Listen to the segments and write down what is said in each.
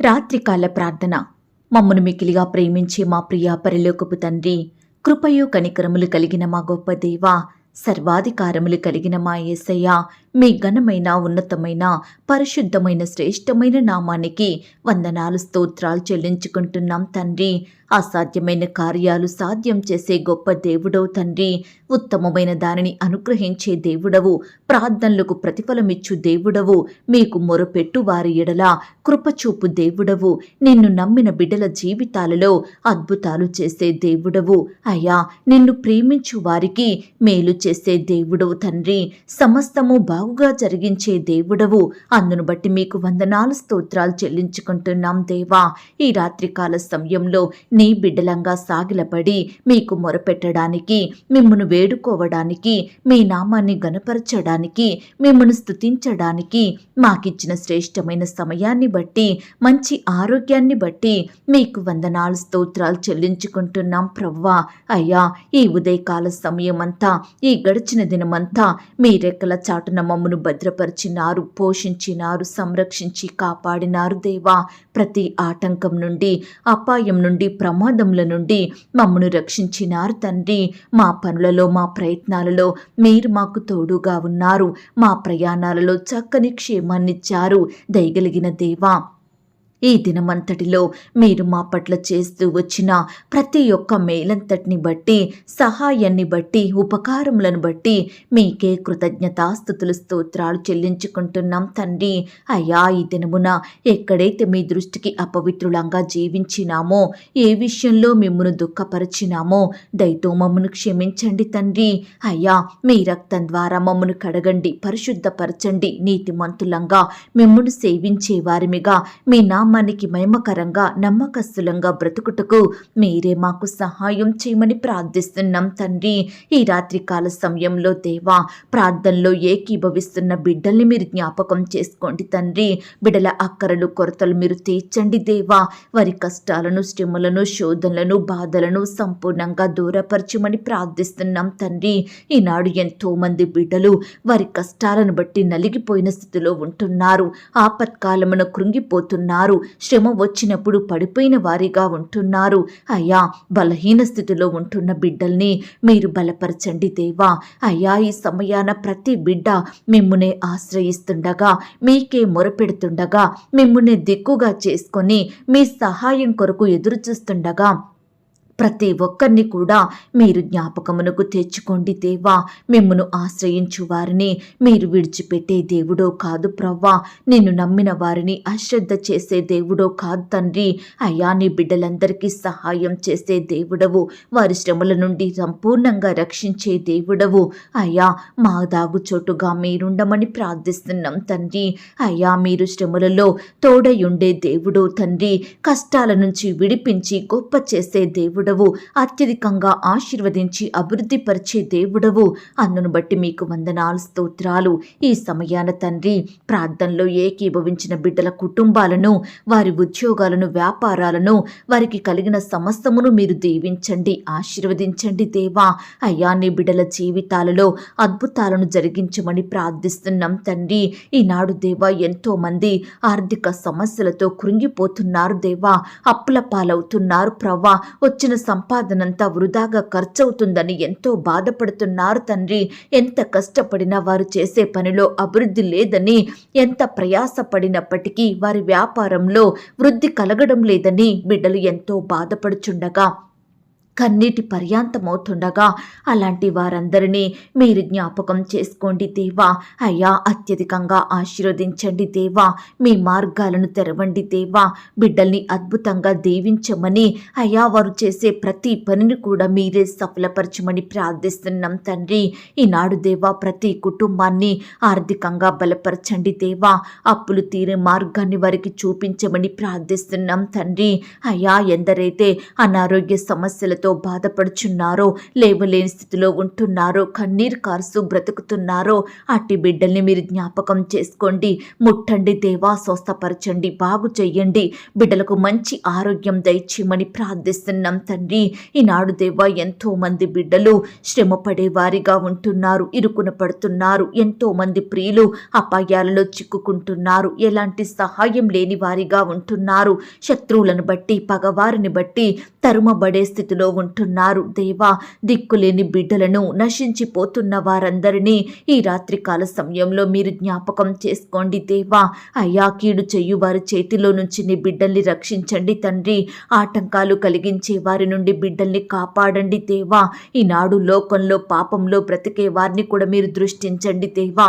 రాత్రికాల ప్రార్థన. మమ్మను మికిలిగా ప్రేమించే మా ప్రియ పరిలోకపు తండ్రి కృపయు కనికరములు కలిగిన మా గొప్ప దేవ సర్వాధికారములు కలిగిన మా యేసయ్య మీ ఘనమైన ఉన్నతమైన పరిశుద్ధమైన శ్రేష్టమైన నామానికి వందనాలు స్తోత్రాలు చెల్లించుకుంటున్నాం తండ్రి. అసాధ్యమైన కార్యాలు సాధ్యం చేసే గొప్ప దేవుడవు తండ్రి. ఉత్తమమైన దానిని అనుగ్రహించే దేవుడవు. ప్రార్థనలకు ప్రతిఫలమిచ్చు దేవుడవు. మీకు మొరపెట్టు వారి ఎడల కృపచూపు దేవుడవు. నిన్ను నమ్మిన బిడ్డల జీవితాలలో అద్భుతాలు చేసే దేవుడవు. అయ్యా నిన్ను ప్రేమించు వారికి మేలు చేసే దేవుడవు తండ్రి. సమస్తము బాగుగా జరిగించే దేవుడవు. అందును బట్టి మీకు వందనాలు స్తోత్రాలు చెల్లించుకుంటున్నాం దేవా. ఈ రాత్రికాల సమయంలో నీ బిడ్డలంగా సాగిలపడి మీకు మొరపెట్టడానికి మిమ్మను వేడుకోవడానికి మీ నామాన్ని గనపరచడానికి మిమ్మను స్తుతించడానికి మాకిచ్చిన శ్రేష్టమైన సమయాన్ని బట్టి మంచి ఆరోగ్యాన్ని బట్టి మీకు వందనాలు స్తోత్రాలు చెల్లించుకుంటున్నాం ప్రవ్వా. అయ్యా ఈ ఉదయకాల సమయమంతా ఈ గడిచిన దినమంతా మీ రెక్కల చాటున మమ్మను భద్రపరిచినారు పోషించినారు సంరక్షించి కాపాడినారు దేవా. ప్రతి ఆటంకం నుండి అపాయం నుండి ప్రమాదముల నుండి మమ్మను రక్షించినారు తండ్రి. మా పనులలో మా ప్రయత్నాలలో మీరు మాకు తోడుగా ఉన్నారు. మా ప్రయాణాలలో చక్కని క్షేమాన్నిచ్చారు. దయగలిగిన దేవా ఈ దినమంతటిలో మీరు మా పట్ల చేస్తూ వచ్చిన ప్రతి ఒక్క మేలంతటిని బట్టి సహాయాన్ని బట్టి ఉపకారములను బట్టి మీకే కృతజ్ఞతాస్థుతులు స్తోత్రాలు చెల్లించుకుంటున్నాం తండ్రి. అయ్యా ఈ దినమున ఎక్కడైతే మీ దృష్టికి అపవిత్రులంగా జీవించినామో ఏ విషయంలో మిమ్మను దుఃఖపరిచినామో దయతో మమ్మను క్షమించండి తండ్రి. అయ్యా మీ రక్తం ద్వారా మమ్మను కడగండి పరిశుద్ధపరచండి నీతిమంతులంగా మిమ్మను సేవించే వారిమిగా మీ నామానికి మహిమకరంగా నమ్మకస్తులంగా బ్రతుకుటకు మీరే మాకు సహాయం చేయమని ప్రార్థిస్తున్నాం తండ్రి. ఈ రాత్రికాల సమయంలో దేవా ప్రార్థనలో ఏకీభవిస్తున్న బిడ్డల్ని మీరు జ్ఞాపకం చేసుకోండి తండ్రి. బిడ్డల అక్కరలు కొరతలు మీరు తీర్చండి దేవా. వారి కష్టాలను శ్రమలను శోధనలను బాధలను సంపూర్ణంగా దూరపరచమని ప్రార్థిస్తున్నాం తండ్రి. ఈనాడు ఎంతో మంది బిడ్డలు వారి కష్టాలను బట్టి నలిగిపోయిన స్థితిలో ఉంటున్నారు. ఆపత్కాలమున కృంగిపోతున్నారు. శ్రమ వచ్చినప్పుడు పడిపోయిన వారిగా ఉంటున్నారు. అయ్యా బలహీన స్థితిలో ఉంటున్న బిడ్డల్ని మీరు బలపరచండి దేవా. అయ్యా ఈ సమయాన ప్రతి బిడ్డ మిమ్మునే ఆశ్రయిస్తుండగా మీకే మొరపెడుతుండగా మిమ్మునే దిక్కుగా చేసుకొని మీ సహాయం కొరకు ఎదురు చూస్తుండగా ప్రతి ఒక్కరిని కూడా మీరు జ్ఞాపకమునకు తెచ్చుకోండి దేవా. మిమ్మను ఆశ్రయించు వారిని మీరు విడిచిపెట్టే దేవుడో కాదు ప్రవ్వా. నిన్ను నమ్మిన వారిని అశ్రద్ధ చేసే దేవుడో కాదు తండ్రి. అయ్యా నీ బిడ్డలందరికీ సహాయం చేసే దేవుడవు. వారి శ్రమల నుండి సంపూర్ణంగా రక్షించే దేవుడవు. అయ్యా మా దాగుచోటుగా మీరుండమని ప్రార్థిస్తున్నాం తండ్రి. అయ్యా మీరు శ్రమలలో తోడయుండే దేవుడో తండ్రి. కష్టాల నుంచి విడిపించి గొప్ప చేసే దేవుడు దేవుడవు. అత్యధికంగా ఆశీర్వదించి అభివృద్ధి పరిచే దేవుడవు. అందును బట్టి మీకు వందనాలు స్తోత్రాలు. ఈ సమయాన తండ్రి ప్రార్థనలో ఏకీభవించిన బిడ్డల కుటుంబాలను వారి ఉద్యోగాలను వ్యాపారాలను వారికి కలిగిన సమస్తమును మీరు దీవించండి ఆశీర్వదించండి దేవా. అయ్యా నీ బిడ్డల జీవితాలలో అద్భుతాలను జరిగించమని ప్రార్థిస్తున్నాం తండ్రి. ఈనాడు దేవా ఎంతో మంది ఆర్థిక సమస్యలతో కృంగిపోతున్నారు దేవా. అప్పుల పాలవుతున్నారు ప్రవ్వా. వచ్చిన సంపాదనంతా వృధాగా ఖర్చవుతుందని ఎంతో బాధపడుతున్నారు తండ్రి. ఎంత కష్టపడినా వారు చేసే పనిలో అభివృద్ధి లేదని ఎంత ప్రయాసపడినప్పటికీ వారి వ్యాపారంలో వృద్ధి కలగడం లేదని బిడ్డలు ఎంతో బాధపడుచుండగా కన్నీటి పర్యాంతమవుతుండగా అలాంటి వారందరినీ మీరు జ్ఞాపకం చేసుకోండి దేవా. అయ్యా అత్యధికంగా ఆశీర్వదించండి దేవా. మీ మార్గాలను తెరవండి దేవా. బిడ్డల్ని అద్భుతంగా దీవించమని అయ్యా వారు చేసే ప్రతి పనిని కూడా మీరే సఫలపరచమని ప్రార్థిస్తున్నాం తండ్రి. ఈనాడు దేవా ప్రతి కుటుంబాన్ని ఆర్థికంగా బలపరచండి దేవా. అప్పులు తీరే మార్గాన్ని వారికి చూపించమని ప్రార్థిస్తున్నాం తండ్రి. అయ్యా ఎందరైతే అనారోగ్య సమస్యలతో ఎంతో బాధపడుచున్నారో లేవలేని స్థితిలో ఉంటున్నారో కన్నీరు కారుస్తూ బ్రతుకుతున్నారో అట్టి బిడ్డల్ని మీరు జ్ఞాపకం చేసుకోండి. ముట్టండి దేవా స్వస్థపరచండి బాగు చెయ్యండి. బిడ్డలకు మంచి ఆరోగ్యం దయచేయమని ప్రార్థిస్తున్నాం తండ్రి. ఈనాడు దేవా ఎంతో మంది బిడ్డలు శ్రమ పడేవారిగా ఉంటున్నారు ఇరుకున పడుతున్నారు ఎంతో మంది ప్రియులు అపాయాలలో చిక్కుకుంటున్నారు ఎలాంటి సహాయం లేని వారిగా ఉంటున్నారు. శత్రువులను బట్టి పగవారిని బట్టి తరుమబడే స్థితిలో ఉంటున్నారు. దేవా దిక్కులేని బిడ్డలను నశించిపోతున్న వారందరినీ ఈ రాత్రికాల సమయంలో మీరు జ్ఞాపకం చేసుకోండి దేవా. అయ్యా కీడు చెయ్యు వారి చేతిలో నుంచి నీ బిడ్డల్ని రక్షించండి తండ్రి. ఆటంకాలు కలిగించే వారి నుండి బిడ్డల్ని కాపాడండి దేవా. ఈనాడు లోకంలో పాపంలో బ్రతికే వారిని కూడా మీరు దృష్టించండి దేవా.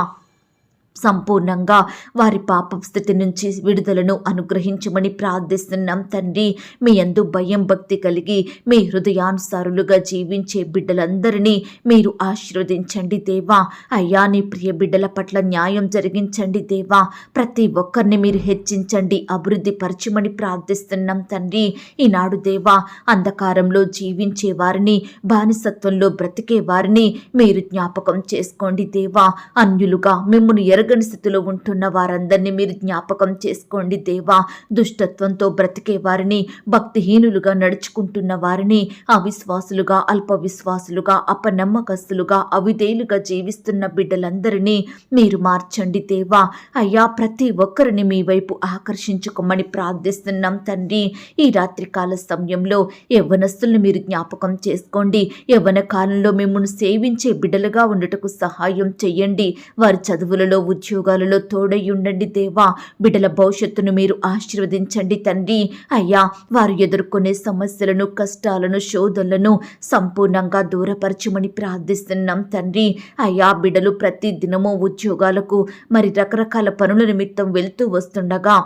సంపూర్ణంగా వారి పాప స్థితి నుంచి విడుదలను అనుగ్రహించమని ప్రార్థిస్తున్నాం తండ్రి. మీ అందు భయం భక్తి కలిగి మీ హృదయానుసారులుగా జీవించే బిడ్డలందరినీ మీరు ఆశీర్వదించండి దేవా. అయ్యా నీ ప్రియ బిడ్డల పట్ల న్యాయం జరిగించండి దేవా. ప్రతి ఒక్కరిని మీరు హెచ్చించండి అభివృద్ధి పరచమని ప్రార్థిస్తున్నాం తండ్రి. ఈనాడు దేవా అంధకారంలో జీవించే వారిని బానిసత్వంలో బ్రతికే వారిని మీరు జ్ఞాపకం చేసుకోండి దేవా. అన్యులుగా మిమ్మల్ని ఎరగని స్థితిలో ఉంటున్న వారందరినీ మీరు జ్ఞాపకం చేసుకోండి దేవా. దుష్టత్వంతో బ్రతికే వారిని భక్తిహీనులుగా నడుచుకుంటున్న వారిని అవిశ్వాసులుగా అల్ప విశ్వాసులుగా అపనమ్మకస్తులుగా అవిధేయులుగా జీవిస్తున్న బిడ్డలందరినీ మీరు మార్చండి దేవా. అయ్యా ప్రతి ఒక్కరిని మీ వైపు ఆకర్షించుకోమని ప్రార్థిస్తున్నాం తండ్రి. ఈ రాత్రికాల సమయంలో యవ్వనస్తులను మీరు జ్ఞాపకం చేసుకోండి. యవ్వన కాలంలో మిమ్మల్ని సేవించే బిడ్డలుగా ఉండటకు సహాయం చెయ్యండి వారి చదువులలో ఉద్యోగాలలో తోడయ్యుండండి దేవా. బిడ్డల భవిష్యత్తును మీరు ఆశీర్వదించండి తండ్రి. అయ్యా వారు ఎదుర్కొనే సమస్యలను కష్టాలను శోధనలను సంపూర్ణంగా దూరపరచమని ప్రార్థిస్తున్నాం తండ్రి. అయ్యా బిడ్డలు ప్రతి దినము ఉద్యోగాలకు మరి రకరకాల పనుల నిమిత్తం వెళ్తూ వస్తుండగా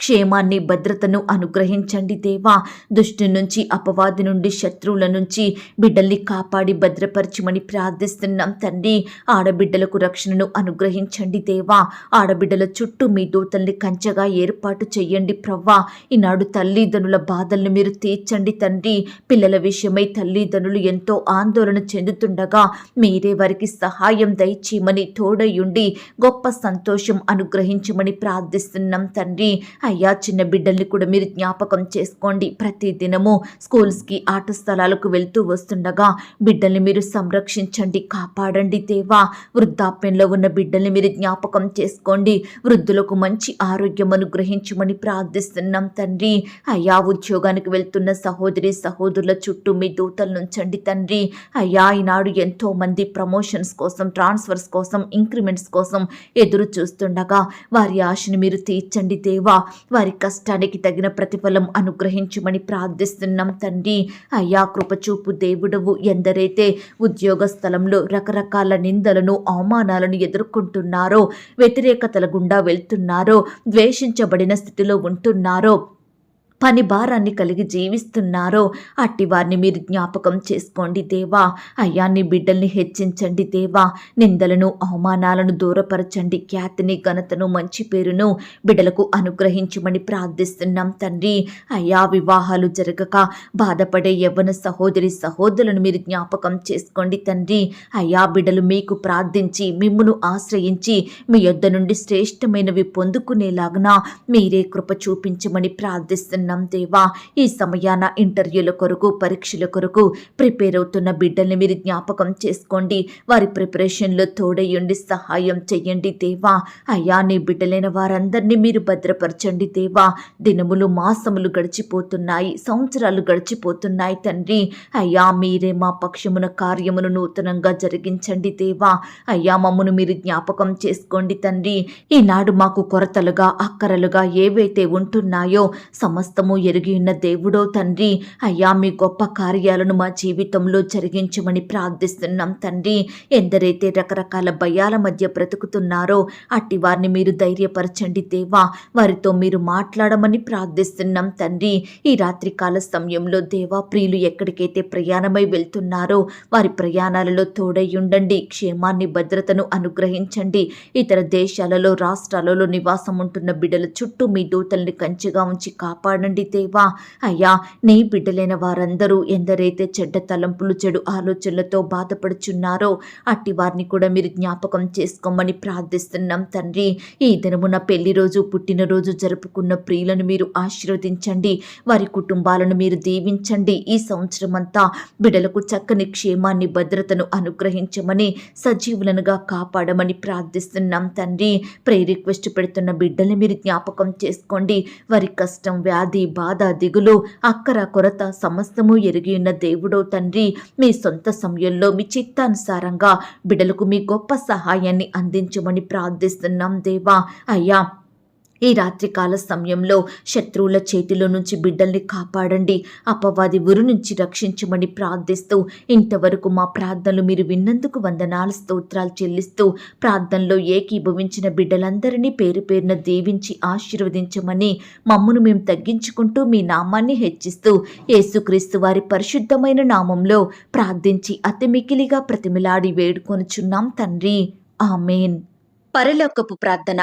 క్షేమాన్ని భద్రతను అనుగ్రహించండి దేవా. దుష్టు నుంచి అపవాది నుండి శత్రువుల నుంచి బిడ్డల్ని కాపాడి భద్రపరచమని ప్రార్థిస్తున్నాం తండ్రి. ఆడబిడ్డలకు రక్షణను అనుగ్రహించండి దేవా. ఆడబిడ్డల చుట్టూ మీ దూతల్ని కంచగా ఏర్పాటు చేయండి ప్రవ్వా. ఈనాడు తల్లిదండ్రుల బాధల్ని మీరు తీర్చండి తండ్రి. పిల్లల విషయమై తల్లిదండ్రులు ఎంతో ఆందోళన చెందుతుండగా మీరే వారికి సహాయం దయచేయమని తోడయుండి గొప్ప సంతోషం అనుగ్రహించమని ప్రార్థిస్తున్నాం తండ్రి. అయ్యా చిన్న బిడ్డల్ని కూడా మీరు జ్ఞాపకం చేసుకోండి. ప్రతి దినము స్కూల్స్కి ఆట స్థలాలకు వెళ్తూ వస్తుండగా బిడ్డల్ని మీరు సంరక్షించండి కాపాడండి దేవా. వృద్ధాప్యంలో ఉన్న బిడ్డల్ని మీరు జ్ఞాపకం చేసుకోండి. వృద్ధులకు మంచి ఆరోగ్యం అనుగ్రహించమని ప్రార్థిస్తున్నాం తండ్రి. అయ్యా ఉద్యోగానికి వెళ్తున్న సహోదరి సహోదరుల చుట్టూ మీ దూతలు నుంచండి తండ్రి. అయ్యా ఈనాడు ఎంతో మంది ప్రమోషన్స్ కోసం ట్రాన్స్ఫర్స్ కోసం ఇంక్రిమెంట్స్ కోసం ఎదురు చూస్తుండగా వారి ఆశని మీరు తీర్చండి దేవా. వారి కష్టానికి తగిన ప్రతిఫలం అనుగ్రహించమని ప్రార్థిస్తున్నాం తండ్రి. అయ్యా కృపచూపు దేవుడవు ఎందరైతే ఉద్యోగ స్థలంలో రకరకాల నిందలను అవమానాలను ఎదుర్కొంటున్నారో వ్యతిరేకతల గుండా వెళ్తున్నారో ద్వేషించబడిన స్థితిలో ఉంటున్నారో పని భారాన్ని కలిగి జీవిస్తున్నారో అట్టి వారిని మీరు జ్ఞాపకం చేసుకోండి దేవా. అయ్యా నీ బిడ్డల్ని హెచ్చించండి దేవా. నిందలను అవమానాలను దూరపరచండి. ఖ్యాతిని ఘనతను మంచి పేరును బిడ్డలకు అనుగ్రహించమని ప్రార్థిస్తున్నాం తండ్రి. అయ్యా వివాహాలు జరగక బాధపడే యవ్వన సహోదరి సహోదరులను మీరు జ్ఞాపకం చేసుకోండి తండ్రి. అయ్యా బిడ్డలు మీకు ప్రార్థించి మిమ్మును ఆశ్రయించి మీ యొద్ద నుండి శ్రేష్టమైనవి పొందుకునేలాగున మీరే కృప చూపించమని ప్రార్థిస్తున్నాం. ఉన్నాం దేవా ఈ సమయాన ఇంటర్వ్యూల కొరకు పరీక్షల కొరకు ప్రిపేర్ అవుతున్న బిడ్డల్ని మీరు జ్ఞాపకం చేసుకోండి. వారి ప్రిపరేషన్లో తోడయ్యండి సహాయం చెయ్యండి దేవా. అయ్యా నీ బిడ్డలైన వారందరినీ మీరు భద్రపరచండి దేవా. దినములు మాసములు గడిచిపోతున్నాయి సంవత్సరాలు గడిచిపోతున్నాయి తండ్రి. అయ్యా మీరే మా పక్షమున కార్యమును నూతనంగా జరిగించండి దేవా. అయ్యా మమ్మను మీరు జ్ఞాపకం చేసుకోండి తండ్రి. ఈనాడు మాకు కొరతలుగా అక్కరలుగా ఏవైతే ఉంటున్నాయో సమస్త సమస్తము ఎరిగి ఉన్న దేవుడో తండ్రి. అయ్యా మీ గొప్ప కార్యాలను మా జీవితంలో జరిగించమని ప్రార్థిస్తున్నాం తండ్రి. ఎందరైతే రకరకాల భయాల మధ్య బ్రతుకుతున్నారో అట్టి వారిని మీరు ధైర్యపరచండి దేవా. వారితో మీరు మాట్లాడమని ప్రార్థిస్తున్నాం తండ్రి. ఈ రాత్రికాల సమయంలో దేవా ప్రియులు ఎక్కడికైతే ప్రయాణమై వెళ్తున్నారో వారి ప్రయాణాలలో తోడై ఉండండి. క్షేమాన్ని భద్రతను అనుగ్రహించండి. ఇతర దేశాలలో రాష్ట్రాలలో నివాసం ఉంటున్న బిడ్డల చుట్టూ మీ దూతల్ని కంచెగా ఉంచి కాపాడండి. కాపాడండి దేవా. అయ్యా నీ బిడ్డలైన వారందరూ ఎందరైతే చెడ్డ తలంపులు చెడు ఆలోచనలతో బాధపడుచున్నారో అట్టి వారిని కూడా మీరు జ్ఞాపకం చేసుకోమని ప్రార్థిస్తున్నాం తండ్రి. ఈ దినమున పెళ్ళి రోజు పుట్టినరోజు జరుపుకున్న ప్రియులను మీరు ఆశీర్వదించండి. వారి కుటుంబాలను మీరు దీవించండి. ఈ సంవత్సరం అంతా బిడ్డలకు చక్కని క్షేమాన్ని భద్రతను అనుగ్రహించమని సజీవులనుగా కాపాడమని ప్రార్థిస్తున్నాం తండ్రి. ప్రే రిక్వెస్ట్ పెడుతున్న బిడ్డల్ని మీరు జ్ఞాపకం చేసుకోండి. వారి కష్టం వ్యాధి బాధ దిగులు అక్కర కొరత సమస్తము ఎరిగి ఉన్న దేవుడో తండ్రి మీ సొంత సమయంలో మీ చిత్తానుసారంగా బిడలకు మీ గొప్ప సహాయాన్ని అందించమని ప్రార్థిస్తున్నాం దేవా. అయ్యా ఈ రాత్రికాల సమయంలో శత్రువుల చేతిలో నుంచి బిడ్డల్ని కాపాడండి. అపవాది ఉరు నుంచి రక్షించమని ప్రార్థిస్తూ ఇంతవరకు మా ప్రార్థనలు మీరు విన్నందుకు వందనాలు స్తోత్రాలు చెల్లిస్తూ ప్రార్థనలో ఏకీభవించిన బిడ్డలందరినీ పేరు పేరున దీవించి ఆశీర్వదించమని మమ్మను మేము తగ్గించుకుంటూ మీ నామాన్ని హెచ్చిస్తూ యేసుక్రీస్తు వారి పరిశుద్ధమైన నామంలో ప్రార్థించి అతి మికిలిగా ప్రతిమిలాడి వేడుకొనుచున్నాం తండ్రి. ఆమెన్. పరలోకపు ప్రార్థన.